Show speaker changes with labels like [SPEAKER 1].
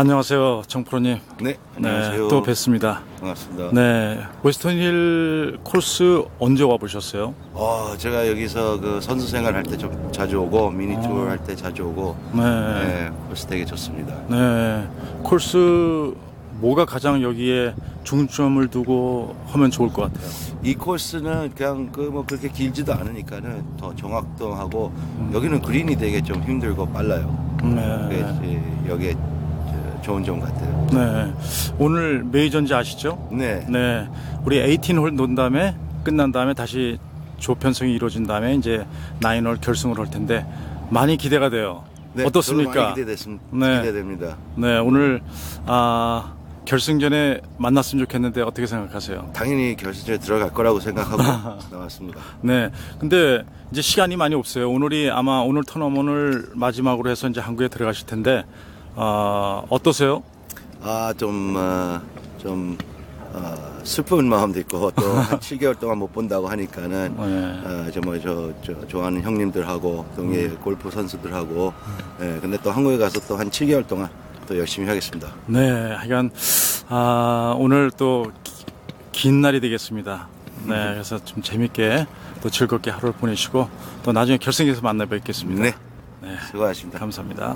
[SPEAKER 1] 안녕하세요, 정프로님.
[SPEAKER 2] 네, 안녕하세요.
[SPEAKER 1] 네, 또 뵙습니다.
[SPEAKER 2] 반갑습니다.
[SPEAKER 1] 네, 웨스턴힐 코스 언제 와 보셨어요?
[SPEAKER 2] 어, 제가 여기서 그 선수 생활 할 때 좀 자주 오고 미니 투어 할 때 자주 오고
[SPEAKER 1] 네,
[SPEAKER 2] 네, 코스 되게 좋습니다.
[SPEAKER 1] 네, 코스 뭐가 가장 여기에 중점을 두고 하면 좋을 것 같아요.
[SPEAKER 2] 이 코스는 그냥 그 뭐 그렇게 길지도 않으니까는 더 정확도 하고
[SPEAKER 1] 음.
[SPEAKER 2] 여기는 그린이 되게 좀 힘들고 빨라요.
[SPEAKER 1] 네,
[SPEAKER 2] 여기에 저 좋은 점 같아요.
[SPEAKER 1] 네, 오늘 메이저인지 아시죠?
[SPEAKER 2] 네.
[SPEAKER 1] 네, 우리 18홀 논 다음에 끝난 다음에 다시 조편성이 이루어진 다음에 이제 9홀 결승을 할 텐데 많이 기대가 돼요.
[SPEAKER 2] 네,
[SPEAKER 1] 어떻습니까?
[SPEAKER 2] 많이 기대됐습,
[SPEAKER 1] 네.
[SPEAKER 2] 기대됩니다.
[SPEAKER 1] 네, 오늘 아, 결승전에 만났으면 좋겠는데 어떻게 생각하세요?
[SPEAKER 2] 당연히 결승전에 들어갈 거라고 생각하고 나왔습니다.
[SPEAKER 1] 네, 근데 이제 시간이 많이 없어요. 오늘이 아마 오늘 토너먼을 마지막으로 해서 이제 한국에 들어가실 텐데 아, 어떠세요?
[SPEAKER 2] 아, 좀, 어, 좀, 어, 슬픈 마음도 있고, 또 한 7개월 동안 못 본다고 하니까는,
[SPEAKER 1] 네.
[SPEAKER 2] 어, 저, 뭐, 저, 저, 좋아하는 형님들하고, 동예 골프 선수들하고, 예, 근데 또 한국에 가서 또 한 7개월 동안 또 열심히 하겠습니다.
[SPEAKER 1] 네, 하여간 아, 오늘 또 긴 날이 되겠습니다. 네, 그래서 좀 재밌게 또 즐겁게 하루를 보내시고 또 나중에 결승에서 만나 뵙겠습니다.
[SPEAKER 2] 네.
[SPEAKER 1] 네,
[SPEAKER 2] 수고하셨습니다.
[SPEAKER 1] 감사합니다.